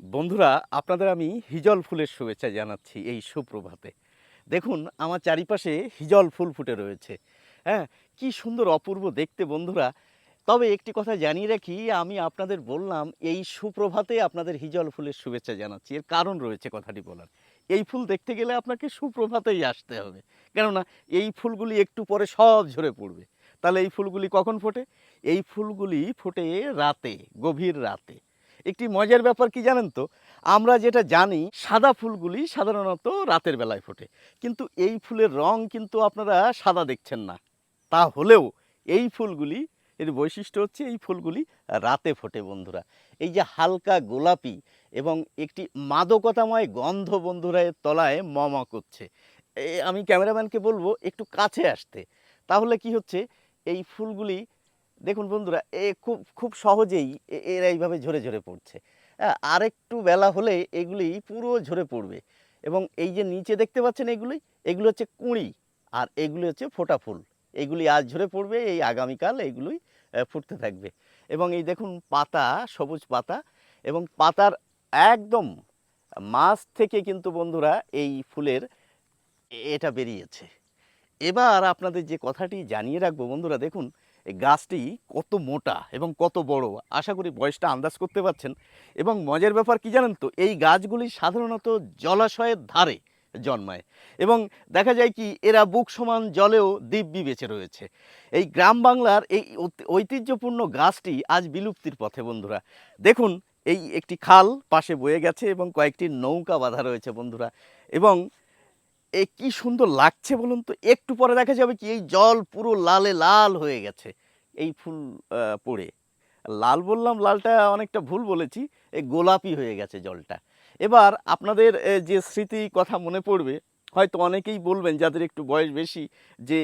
বন্ধুরা, আপনাদের আমি হিজল ফুলের শুভেচ্ছা জানাচ্ছি এই সুপ্রভাতে। দেখুন, আমার চারিপাশে হিজল ফুল ফুটে রয়েছে। হ্যাঁ কি সুন্দর অপূর্ব দেখতে বন্ধুরা। তবে একটি কথা জানিয়ে রাখি, আমি আপনাদের বললাম, এই সুপ্রভাতে আপনাদের হিজল ফুলের শুভেচ্ছা জানাচ্ছি। এর কারণ রয়েছে কথাটি বলার। এই ফুল দেখতে গেলে আপনাকে সুপ্রভাতেই আসতে হবে। কেননা, এই ফুলগুলি একটু পরে সব ঝরে পড়বে। তাহলে এই ফুলগুলি কখন ফোটে? এই ফুলগুলি ফোটে রাতে, গভীর রাতে। একটি মজার ব্যাপার কি জানেন তো? আমরা যেটা জানি, সাদা ফুলগুলি সাধারণত রাতের বেলায় ফোটে। কিন্তু এই ফুলের রং কিন্তু আপনারা সাদা দেখছেন না। তা হলেও এই ফুলগুলি, এর বৈশিষ্ট্য হচ্ছে এই ফুলগুলি রাতে ফোটে বন্ধুরা। এই যে হালকা গোলাপি এবং একটি মাদকতাময় গন্ধ বন্ধুরা এর তলায় মম করছে। আমি ক্যামেরাম্যানকে বলব একটু কাছে আসতে। তাহলে কি হচ্ছে? এই ফুলগুলি দেখুন বন্ধুরা এ খুব খুব সহজেই এরা এইভাবে ঝরে ঝরে পড়ছে। হ্যাঁ, আরেকটু বেলা হলে এগুলি পুরো ঝরে পড়বে। এবং এই যে নিচে দেখতে পাচ্ছেন এগুলি এগুলো হচ্ছে কুঁড়ি আর এগুলি হচ্ছে ফোটা ফুল। এগুলি আজ ঝরে পড়বে এই আগামীকাল এগুলোই ফুটতে থাকবে। এবং এই দেখুন পাতা সবুজ পাতা এবং পাতার একদম মাছ থেকে কিন্তু বন্ধুরা এই ফুলের এটা বেরিয়েছে। এবার আপনাদের যে কথাটি জানিয়ে রাখব বন্ধুরা দেখুন এই গাছটি কত মোটা এবং কত বড়? আশা করি বয়সটা আন্দাজ করতে পারছেন। এবং মজার ব্যাপার কি জানেন তো? এই গাছগুলি সাধারণত জলাশয়ের ধারে জন্মায়। এবং দেখা যায় কি, এরা বুক সমান জলেও দিব্যি বেঁচে রয়েছে। এই গ্রাম বাংলার এই ঐতিহ্যপূর্ণ গাছটি আজ বিলুপ্তির পথে, বন্ধুরা। দেখুন, এই একটি খাল পাশে বয়ে গেছে এবং কয়েকটি নৌকা বাঁধা রয়েছে, বন্ধুরা। এবং এ কি সুন্দর লাগছে বলুন তো? একটু পরে দেখা যাবে কি এই জল পুরো লালে লাল হয়ে গেছে এই ফুল পড়ে। লাল বললাম, লালটা অনেকটা ভুল বলেছি, এই গোলাপি হয়ে গেছে জলটা। এবার আপনাদের যে স্মৃতি কথা মনে পড়বে, হয়তো অনেকেই বলবেন, যাদের একটু বয়স বেশি, যে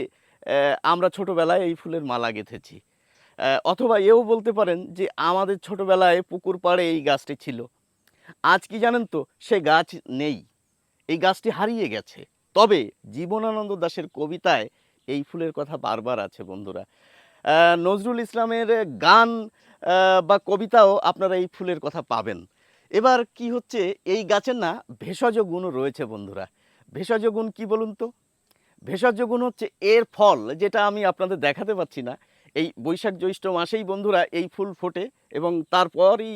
আমরা ছোটোবেলায় এই ফুলের মালা গেঁথেছি। অথবা এও বলতে পারেন যে, আমাদের ছোটোবেলায় পুকুর পাড়ে এই গাছটি ছিল। আজ কি জানেন তো, সে গাছ নেই। এই গাছটি হারিয়ে গেছে। তবে জীবনানন্দ দাশের কবিতায় এই ফুলের কথা বারবার আছে, বন্ধুরা। নজরুল ইসলামের গান বা কবিতাও আপনারা এই ফুলের কথা পাবেন। এবার কি হচ্ছে, এই গাছের না ভেষজ গুণও রয়েছে, বন্ধুরা। ভেষজ গুণ কী বলুন তো? ভেষজ গুণ হচ্ছে এর ফল, যেটা আমি আপনাদের দেখাতে পাচ্ছি না। এই বৈশাখ জ্যৈষ্ঠ মাসেই, বন্ধুরা, এই ফুল ফোটে এবং তারপরই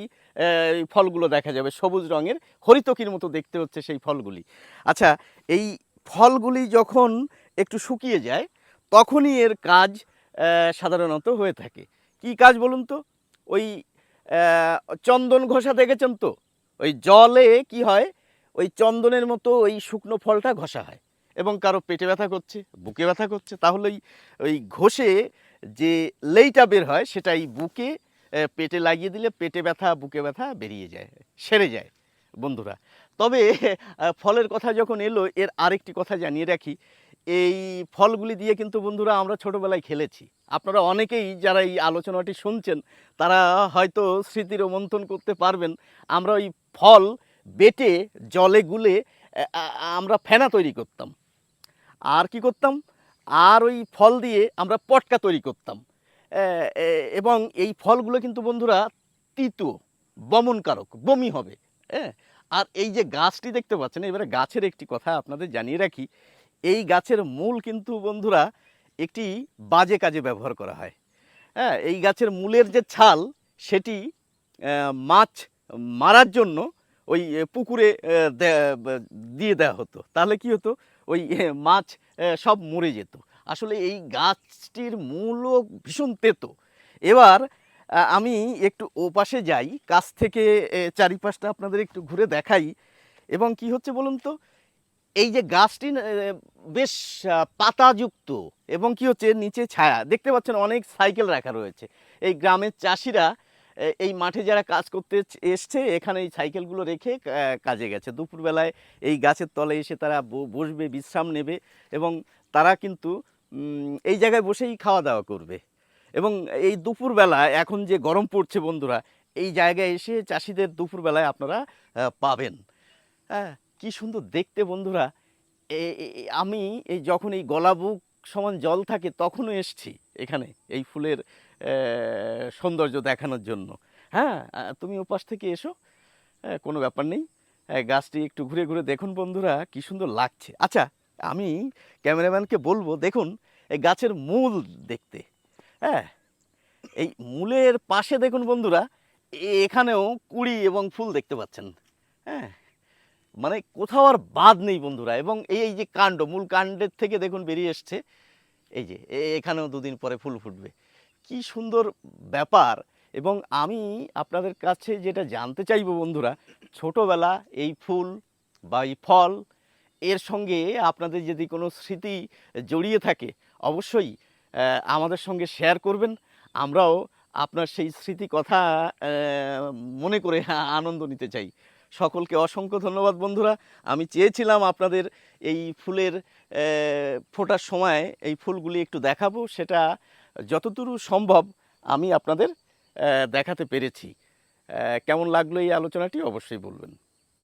ফলগুলো দেখা যাবে। সবুজ রঙের হরিতকির মতো দেখতে হচ্ছে সেই ফলগুলি। আচ্ছা এই ফলগুলি যখন একটু শুকিয়ে যায়, তখনই এর কাজ সাধারণত হয়ে থাকে। কি কাজ বলুন তো? ওই চন্দন ঘষা দেখেছেন তো? ওই জলে কি হয়? ওই চন্দনের মতো ওই শুকনো ফলটা ঘষা হয় এবং কারও পেটে ব্যথা করছে, বুকে ব্যথা করছে তাহলেই ওই ঘষে যে লেইটা বের হয়, সেটাই বুকে পেটে লাগিয়ে দিলে পেটে ব্যথা, বুকে ব্যথা বেরিয়ে যায়, সেরে যায়। বন্ধুরা তবে ফলের কথা যখন এলো, এর আরেকটি কথা জানিয়ে রাখি। এই ফলগুলি দিয়ে কিন্তু বন্ধুরা আমরা ছোটোবেলায় খেলেছি। আপনারা অনেকেই যারা এই আলোচনাটি শুনছেন, তারা হয়তো স্মৃতির মন্থন করতে পারবেন। আমরা ওই ফল বেটে, জলে গুলে আমরা ফেনা তৈরি করতাম। আর কি করতাম? আর ওই ফল দিয়ে আমরা পটকা তৈরি করতাম। এবং এই ফলগুলো কিন্তু বন্ধুরা তিতো, বমনকারক, বমি হবে হ্যাঁ? আর এই যে গাছটি দেখতে পাচ্ছেন, এবারে গাছের একটি কথা আপনাদের জানিয়ে রাখি, এই গাছের মূল কিন্তু বন্ধুরা একটি বাজে কাজে ব্যবহার করা হয়। হ্যাঁ এই গাছের মূলের যে ছাল, সেটি মাছ মারার জন্য ওই পুকুরে দিয়ে দেওয়া হতো। তাহলে কি হতো? ওই মাছ সব মরে যেত। আসলে এই গাছটির মূলও ভীষণ তেতো। এবার আমি একটু ওপাশে যাই, কাছ থেকে চারিপাশটা আপনাদের একটু ঘুরে দেখাই। এবং কি হচ্ছে বলুন তো? এই যে গাছটি বেশ পাতাযুক্ত এবং কি হচ্ছে? নিচে ছায়া। দেখতে পাচ্ছেন অনেক সাইকেল রাখা রয়েছে। এই গ্রামের চাষিরা এই মাঠে যারা কাজ করতে এসছে, এখানে এই সাইকেলগুলো রেখে কাজে গেছে। দুপুরবেলায় এই গাছের তলে এসে তারা বসবে, বিশ্রাম নেবে এবং তারা কিন্তু এই জায়গায় বসেই খাওয়া দাওয়া করবে। এবং এই দুপুরবেলা এখন যে গরম পড়ছে বন্ধুরা এই জায়গায় এসে চাষিদের দুপুরবেলায় আপনারা পাবেন। হ্যাঁ কি সুন্দর দেখতে বন্ধুরা। আমি এই যখন এই গলা বুক সমান জল থাকে তখনও এসছি এখানে এই ফুলের সৌন্দর্য দেখানোর জন্য। হ্যাঁ তুমি ওপাশ থেকে এসো। হ্যাঁ, কোনো ব্যাপার নেই। গাছটি একটু ঘুরে ঘুরে দেখুন বন্ধুরা কি সুন্দর লাগছে। আচ্ছা আমি ক্যামেরাম্যানকে বলব দেখুন এই গাছের মূল দেখতে। হ্যাঁ এই মূলের পাশে দেখুন বন্ধুরা এখানেও কুড়ি এবং ফুল দেখতে পাচ্ছেন। হ্যাঁ মানে কোথাও আর বাদ নেই বন্ধুরা, এবং এই যে কাণ্ড, মূল কাণ্ডের থেকে দেখুন বেরিয়ে এসছে, এই যে এখানেও দুদিন পরে ফুল ফুটবে। কি সুন্দর ব্যাপার, এবং আমি আপনাদের কাছে যেটা জানতে চাইব বন্ধুরা, ছোটোবেলা এই ফুল বা এই ফল, এর সঙ্গে আপনাদের যদি কোনো স্মৃতি জড়িয়ে থাকে, অবশ্যই আমাদের সঙ্গে শেয়ার করবেন। আমরাও আপনার সেই স্মৃতি কথা মনে করে আনন্দ নিতে চাই। সকলকে অসংখ্য ধন্যবাদ বন্ধুরা। আমি চেয়েছিলাম আপনাদের এই ফুলের ফোটার সময় এই ফুলগুলি একটু দেখাবো। সেটা যতদূর সম্ভব আমি আপনাদের দেখাতে পেরেছি। কেমন লাগল এই আলোচনাটি অবশ্যই বলবেন।